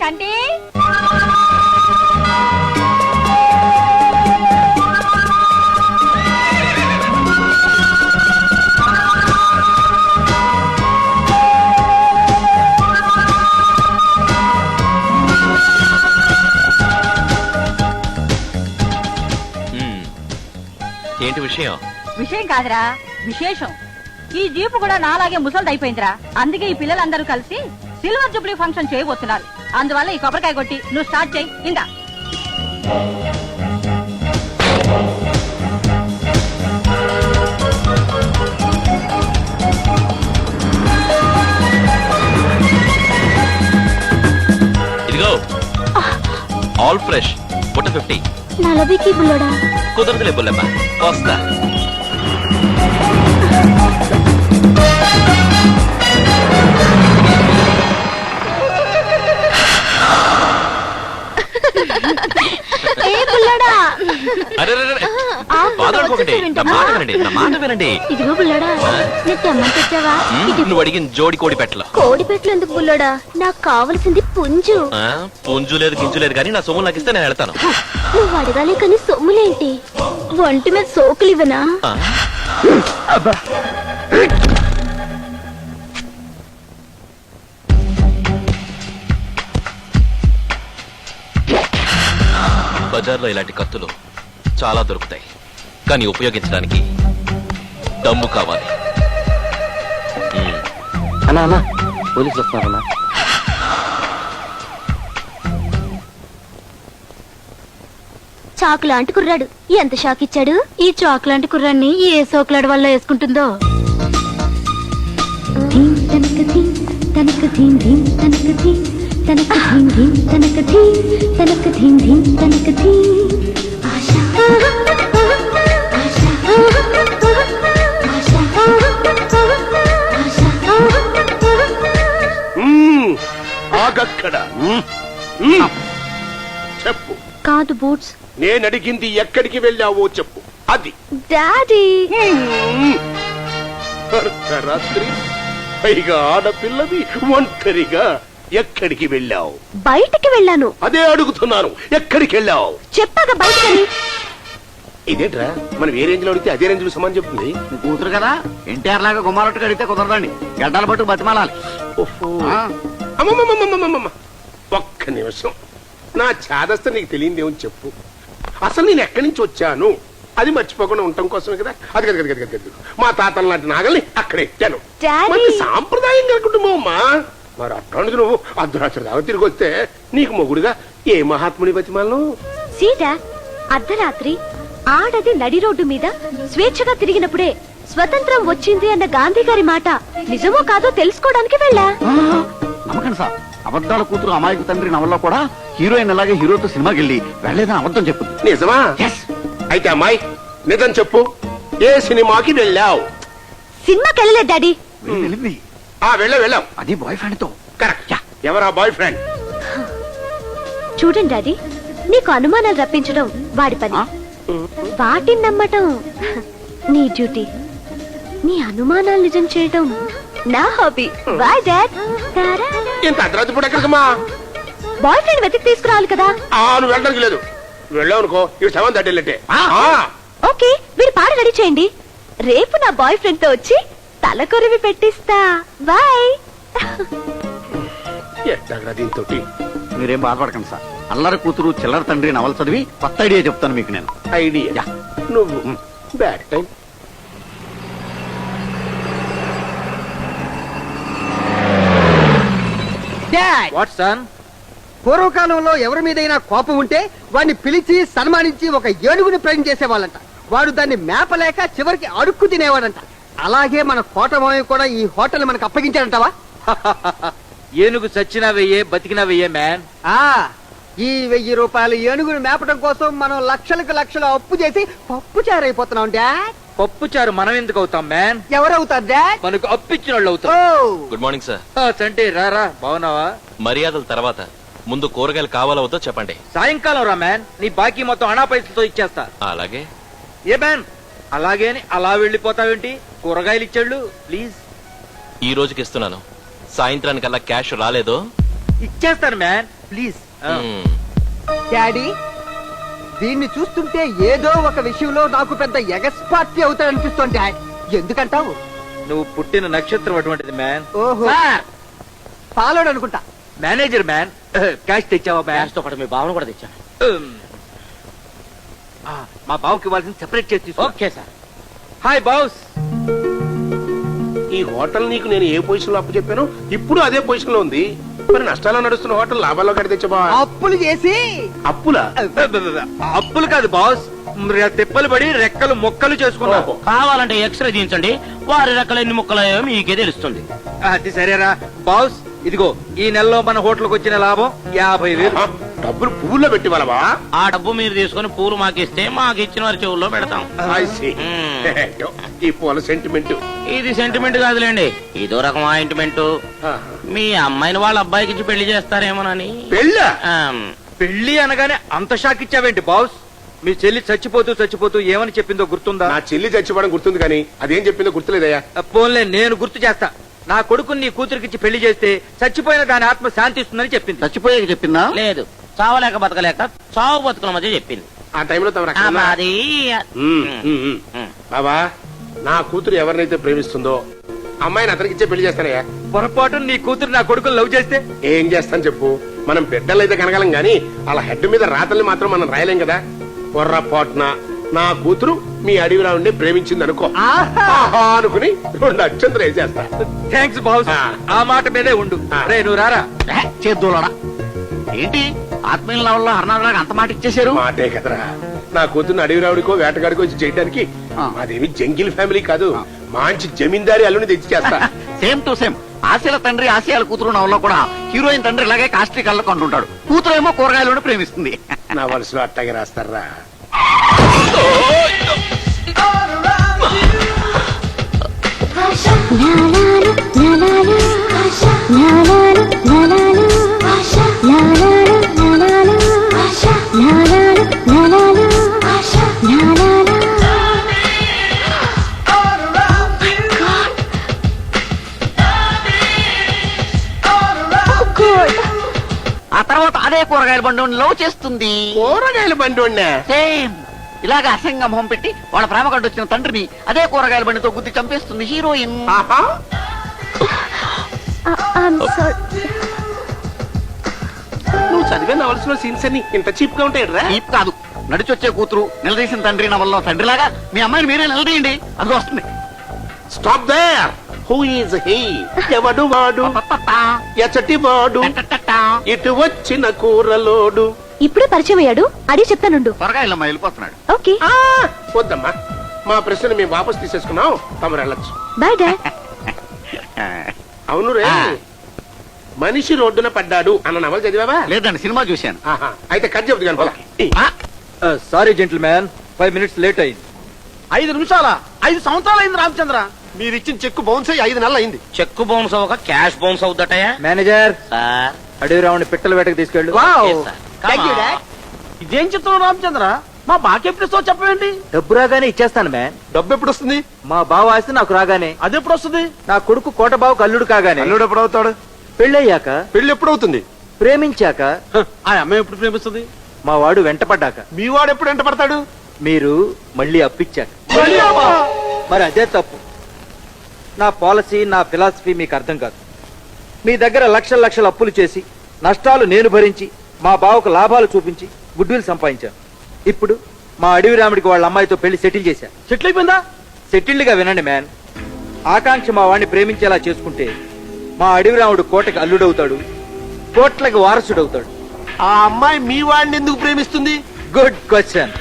చంటి. మ్మ్. ఏంటి విషయం? విషయం కాదురా విశేషం. ఈ జీపు కూడా నాలాగే ముసలిది అయిపోయిందిరా అందుకే ఈ పిల్లలందరూ కలిసి సిల్వర్ జూబ్లీ ఫంక్షన్ చేయబోతున్నారు అందువల్ల ఈ కొబ్బరికాయ కొట్టి నువ్వు స్టార్ట్ చేయి. ఇందా. ఇదిగో. All fresh. పుట్ట ఫిఫ్టీ. నలభైకి బుల్లడా? కుదరదులే బుల్లెమ్మ. వస్తా. అరే అరే, అరే. ఆ, బాధపడుకోకండి వచ్చేసి నా వింటావా? మాట వినండి. నా మాట వినండి. ఇదిగో బుల్లడా నేను తెమ్మని తెచ్చావా మ్మ్, ఇది నువ్వు అడిగిన జోడి కోడి పెట్టలు. కోడి పెట్టలు ఎందుకు బుల్లడా? నాకు కావలసింది పుంజు. ఆ, పుంజు లేదు గింజు లేదు కానీ నా సొమ్ము నాకు ఇస్తే నేను వెళ్తాను. నువ్వు అడగాలి కానీ సొమ్ములేంటి? ఒంటి మీద సోకులు ఇవ్వనా? ఆ, బజార్లో ఇలాంటి కత్తులు చాలా దొరుకుతాయి. కానీ ఉపయోగించడానికి దమ్ము కావాలి. మ్మ్. అన్నా అన్నా పోలీసులు వస్తున్నారన్నా. చాకు లాంటి కుర్రాడు. ఎంత షాక్ ఇచ్చాడు? ఈ చాక్లాంటి కుర్రాన్ని ఏ సోకులాడి వల్ల వేసుకుంటుందో? తనక తనక తనక తనక ఆగక్కడ. చెప్పు. కాదు బూట్స్. నేను అడిగింది ఎక్కడికి వెళ్ళావో చెప్పు. అది. డాడీ. అర్ధరాత్రి. పైగా ఆడపిల్లవి ఒంటరిగా ఎక్కడికి వెళ్ళావు? బయటికి వెళ్ళాను. అదే అడుగుతున్నాను. ఎక్కడికి వెళ్ళావు? చెప్పాక బయటకని ఇదేంట్రా? మనం ఏ రేంజ్లో అడిగితే అదే రేంజ్లో సమాన్ చెప్తుంది? కూతురు కదా? ఎన్టీఆర్ లాగా గుమ్మారట్టు కడిగితే కుదరదండి. గడ్డల పట్టు బతిమాలాలి. ఒక్క నిమిషం. నా చాదస్త నీకు తెలియదేమని చెప్పు. అసలు నేను ఎక్కడి నుంచి వచ్చాను? అది మర్చిపోకుండా ఉండటం కోసమే కదా? అది కదా కదా కదా కదా మా తాతల లాంటి నాగల్ని అక్కడ ఎక్కాను. సాంప్రదాయం గల మరి అట్లాంటిది నువ్వు అర్ధరాత్రి దాకా తిరిగి వస్తే నీకు మొగుడుగా ఏ మహాత్ముని బతిమాలను? సీదా అర్ధరాత్రి ఆడది నడి రోడ్డు మీద స్వేచ్ఛగా తిరిగినప్పుడే స్వతంత్రం వచ్చింది అన్న గాంధీ గారి మాట నిజమో కాదో తెలుసుకోవడానికి వెళ్ళా. ఆ, నమ్మకండి సార్. అబద్ధాల కూతురు అమాయకు తండ్రి నవల్లో కూడా హీరోయిన్ అలాగే హీరోతో సినిమాకి వెళ్ళి వెళ్ళలేదని అబద్ధం చెప్పింది. నిజమా? ఎస్ అయితే అమ్మాయి నిజం చెప్పు. ఏ సినిమాకి వెళ్ళావు? సినిమాకి వెళ్ళలేదు డాడీ వెళ్ళింది ఆ వెళ్ళ వెళ్ళాం అది బాయ్ ఫ్రెండ్తో కరెక్ట్ ఎవరా బాయ్ ఫ్రెండ్ చూడండి డాడీ నీకు అనుమానాలు రప్పించడం వాడి పని? వాటిని నమ్మటం నీ డ్యూటీ. నీ అనుమానాలు నిజం చేయడం నా హాబీ. Bye dad. ఇంత అర్ధరాత్రి పూట ఎక్కడికమ్మా? బాయ్ ఫ్రెండ్ వెతికి తీసుకురావాలి కదా. ఆ నువ్వు వెళ్ళడానికి లేదు. వెళ్ళావు అనుకో ఇవి సెవెన్ థర్టీ ఓకే మీరు పాట రెడీ చేయండి. రేపు నా బాయ్ ఫ్రెండ్తో వచ్చి తల కొరివి పెట్టిస్తా. బాయ్. ఎట్టాగరా దీంతో మీరేం బాధపడకండి సార్. అల్లరి కూతురు చిల్లర తండ్రి నవల చదివి కొత్త ఐడియా చెప్తాను మీకు నేను. ఐడియా. నువ్వు. Bad time. Dad what son పూర్వకాలంలో ఎవరి మీదైనా కోపం ఉంటే వాడిని పిలిచి సన్మానించి ఒక ఏనుగుని ప్రజెంట్ చేసేవాళ్ళంట. వాడు దాన్ని మేపలేక చివరికి అడుక్కు తినేవాడంట. అలాగే మన కోటమావి కూడా ఈ హోటల్ మనకు అప్పగించాడంటవా? ఏనుగు చచ్చినా వెయ్యే బతికినా వెయ్యే మ్యాన్ ఆ. ఈ వెయ్యి రూపాయలు ఏనుగుని మేపడం కోసం మనం లక్షలకు లక్షలు అప్పు చేసి పప్పు చారైపోతున్నాం డాడ్. పప్పు చారు మనం ఎందుకు అవుతాం మ్యాన్? ఎవరవుతారు డాడ్? మనకు అప్పిచ్చిన వాళ్ళు ఓ. అవుతాం గుడ్ మార్నింగ్ సార్. ఆ, చంటి రారా బాగున్నావా? మర్యాదల తర్వాత. ముందు కూరగాయలు కావాలో వద్దో చెప్పండి. సాయంకాలం రా మ్యాన్. నీ బాకీ మొత్తం అనా పైసలతో ఇచ్చేస్తా. అలాగే. ఏ మ్యాన్? అలాగే అని అలా వెళ్ళిపోతావేంటి? కూరగాయలు ఇచ్చాళ్ళు ప్లీజ్. ఈ రోజుకి ఇస్తున్నాను. సాయంత్రానికల్లా క్యాష్ రాలేదో? ఇచ్చేస్తాను మ్యాన్ ప్లీజ్. డాడీ దీన్ని చూస్తుంటే ఏదో ఒక విషయంలో నాకు పెద్ద ఎగస్పార్టీ అవుతాడనిపిస్తోంది డాడ్ ఎందుకంటావు? నువ్వు పుట్టిన నక్షత్రం అటువంటిది మ్యాన్ ఓహో. పాలోడు అనుకుంటా. మేనేజర్ మ్యాన్ క్యాష్ తెచ్చావా మ్యాన్తో పాటు మీ భావన కూడా తెచ్చాను. మా బావుకి ఇవ్వాల్సిన సెపరేట్ చేసి తీసుకో ఓకే సార్ హాయ్ బాస్ ఈ హోటల్ నీకు నేను ఏ పొజిషన్లో అప్పు చెప్పాను ఇప్పుడు అదే పొజిషన్లో ఉంది. మరి నష్టాల్లో నడుస్తున్న హోటల్ లాభాల్లో కడి తెచ్చబా అప్పులు చేసి? అప్పులా? అప్పులు కాదు బాస్. తిప్పలు పడి రెక్కలు మొక్కలు చేసుకున్నా ఓహో. కావాలంటే ఎక్స్రే తీయించండి. వారి రెక్కలు ఎన్ని ముక్కలయ్యో మీకే తెలుస్తుంది. అది సరేరా. బాస్ ఇదిగో ఈ నెలలో మన హోటల్కి వచ్చిన లాభం యాభై వేలు. డబ్బులు పువ్వుల్లో పెట్టి వాళ్ళవా? ఆ డబ్బు మీరు తీసుకొని పూలు మాకిస్తే మాకు ఇచ్చిన వారి చెవుల్లో పెడతాం. I see. మ్మ్. ఈ పూల సెంటిమెంట్ ఇది సెంటిమెంట్ కాదులేండి. ఇదో రకం ఆయింట్మెంట్ మీ అమ్మాయిని వాళ్ళ అబ్బాయికి ఇచ్చి పెళ్ళి చేస్తారేమోనని. పెళ్ళా? ఆమ్, పెళ్ళి అనగానే అంత షాక్ ఇచ్చావేంటి బాస్ మీ చెల్లి చచ్చిపోతూ చచ్చిపోతూ ఏమని చెప్పిందో గుర్తుందా? నా చెల్లి చచ్చిపోవడం గుర్తుంది కానీ అదేం చెప్పిందో గుర్తులేదయ్యా. పోన్లే నేను గుర్తు చేస్తా. నా కొడుకుని నీ కూతురికిచ్చి పెళ్ళి చేస్తే చచ్చిపోయిన దాని ఆత్మ శాంతిస్తుందని చెప్పింది. చచ్చిపోయాక చెప్పిందా? లేదు. చావలేక బతకలేక చావు బతుకుల మధ్య చెప్పింది. ఆ టైంలో తమరు అక్కడ ఉన్నారా? బాబా నా కూతురు ఎవరినైతే ప్రేమిస్తుందో అమ్మాయిని అతనికి ఇచ్చే పెళ్ళి చేస్తానయ్యా. పొరపాటు నీ కూతురు నా కొడుకుని లవ్ చేస్తే? ఏం చేస్తాను చెప్పు. మనం బిడ్డలైతే కనగలం గాని అలా హెడ్ మీద రాతల్ని మాత్రం మనం రాయలేం కదా. పొర్రపాటున నా కూతురు మీ అడవిలో ఉండి ప్రేమించింది అనుకో ఆహా. ఆహా అనుకుని రెండు అక్షంతలు వేసేస్తా. థ్యాంక్స్ బాస్ ఆ. ఆ మాట మీదే ఉండు. ఆ. రే నువ్వు రారా? చేద్దోలడా ఏంటి? ఆత్మీయుల నవల్లో హర్నాథరావు అంత మాట ఇచ్చేశారు మాటే కదరా నా కూతురు అడవి రావుడికో వేటగాడికో వచ్చి చేయడానికి ఆ. మాదేమి జంగిల్ ఫ్యామిలీ కాదు మంచి జమీందారి అల్లుని తెచ్చి చేస్తా సేమ్ టు సేమ్ ఆశల తండ్రి ఆశయాల కూతురు నవల్లో కూడా హీరోయిన్ తండ్రి ఇలాగే కాస్ట్రీ కళ్ళకు అంటుంటాడు కూతురు ఏమో కూరగాయలను ప్రేమిస్తుంది నా వలసలో అట్టాగే రాస్తారా ఆ కూరగాయల బండి లవ్ చేస్తుంది. కూరగాయల బండి సేమ్. ఇలాగ అసంగ మొహం పెట్టి వాళ్ళ ప్రేమ కంటూ వచ్చిన తండ్రిని అదే కూరగాయల బండితో గుద్ది చంపేస్తుంది హీరోయిన్. ఆహా. నువ్వు చదివే నవలసిన సీన్స్ అన్ని ఇంత చీప్గా ఉంటాయి రా ఈప్ కాదు. నడిచొచ్చే కూతురు నిలదీసిన తండ్రి నవల్లో తండ్రిలాగా మీ అమ్మాయిని మీరే నిలదీయండి. అది వస్తుంది. Stop there who is he ఎవడు వాడు? ఎచ్చటి వాడు? ఇటు వచ్చిన కూరలోడు. ఇప్పుడే పరిచయం అయ్యాడు అడిగి చెప్తానుండు. కూరగాయలమ్మ వెళ్ళిపోతున్నాడు. ఓకే. ఆ, వద్దమ్మా. మా ప్రశ్న మేము వాపస్ తీసేసుకున్నాం. తమరు వెళ్ళొచ్చు. Bye dad. అవును రే. మనిషి రోడ్డున పడ్డాడు అన్న నవల చదివావా? లేదండి సినిమా చూశాను. ఆహా, అయితే కట్ చెబుతు కానీ పోలా. Sorry gentleman five minutes late అయింది. ఐదు నిమిషాల? ఐదు సంవత్సరాలు అయింది రామచంద్ర. మీరు ఇచ్చిన చెక్కు బౌన్స్ అయ్యి ఐదు నెలలు అయింది చెక్ బౌన్స్ అవ్వక క్యాష్ బౌన్స్ అవుద్దటయా మేనేజర్. సార్. అడవి రావుని పిట్టల వేటకు తీసుకెళ్ళు. ఇదేం చిత్రం రామచంద్ర? మా బాకెప్పుడు చెప్పండి డబ్బు రాగానే ఇచ్చేస్తాను మ్యాన్ డబ్బు ఎప్పుడు వస్తుంది? మా బావ ఆస్తి నాకు రాగానే. అది ఎప్పుడు వస్తుంది? నా కొడుకు కోట బావకు అల్లుడు కాగానే. అల్లుడు ఎప్పుడు అవుతాడు? పెళ్ళయ్యాక పెళ్ళి ఎప్పుడు అవుతుంది? ప్రేమించాక ఆ అమ్మాయి ఎప్పుడు ప్రేమిస్తుంది? మా వాడు వెంటపడ్డాక. మీ వాడు ఎప్పుడు ఎంట పడతాడు మీరు మళ్ళీ అప్పిచ్చాక. మరి అదే తప్పు. నా పాలసీ నా ఫిలాసఫీ మీకు అర్థం కాదు. మీ దగ్గర లక్షల లక్షల అప్పులు చేసి నష్టాలు నేను భరించి మా బావకు లాభాలు చూపించి గుడ్విల్ సంపాదించాను. ఇప్పుడు మా అడవి రాముడికి వాళ్ళ అమ్మాయితో పెళ్ళి సెటిల్ చేశాను. సెటిల్ అయిపోయిందా సెటిల్డ్గా వినండి మ్యాన్. ఆకాంక్ష మా వాడిని ప్రేమించేలా చేసుకుంటే మా అడవి రాముడు కోటకి అల్లుడవుతాడు కోట్లకి వారసుడవుతాడు. ఆ అమ్మాయి మీ వాడిని ఎందుకు ప్రేమిస్తుంది? గుడ్ క్వశ్చన్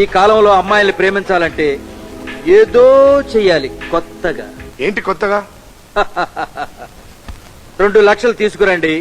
ఈ కాలంలో అమ్మాయిల్ని ప్రేమించాలంటే ఏదో చెయ్యాలి కొత్తగా. ఏంటి కొత్తగా? రెండు లక్షలు తీసుకురండి.